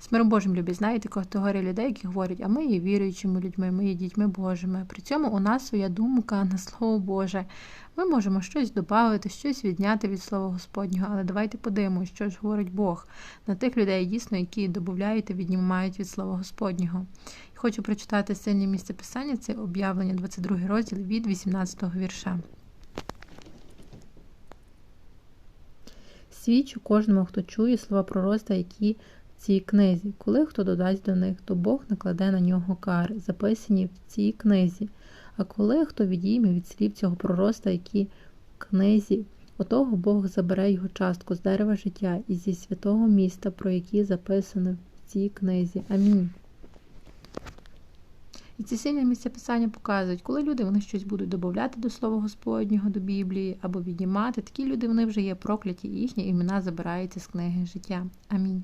З миром Божим любі, знаєте, категорія людей, які говорять, а ми є віруючими людьми, ми є дітьми Божими. При цьому у нас своя думка на слово Боже. Ми можемо щось додати, щось відняти від слова Господнього, але давайте подивимося, що ж говорить Бог на тих людей, дійсно, які додають і віднімають від слова Господнього. Хочу прочитати сильне місце писання, це об'явлення 22 розділ від 18 вірша. Свідчу кожному, хто чує слова пророцтва, які цій книзі. Коли хто додасть до них, то Бог накладе на нього кари, записані в цій книзі. А коли хто відійме від слів цього пророцтва, які в книзі, отого Бог забере його частку з дерева життя і зі святого міста, про які записано в цій книзі. Амінь. І ці сильні місця писання показують, коли люди вони щось будуть додати до Слова Господнього, до Біблії або віднімати, такі люди вони вже є прокляті, і їхні імена забираються з книги життя. Амінь.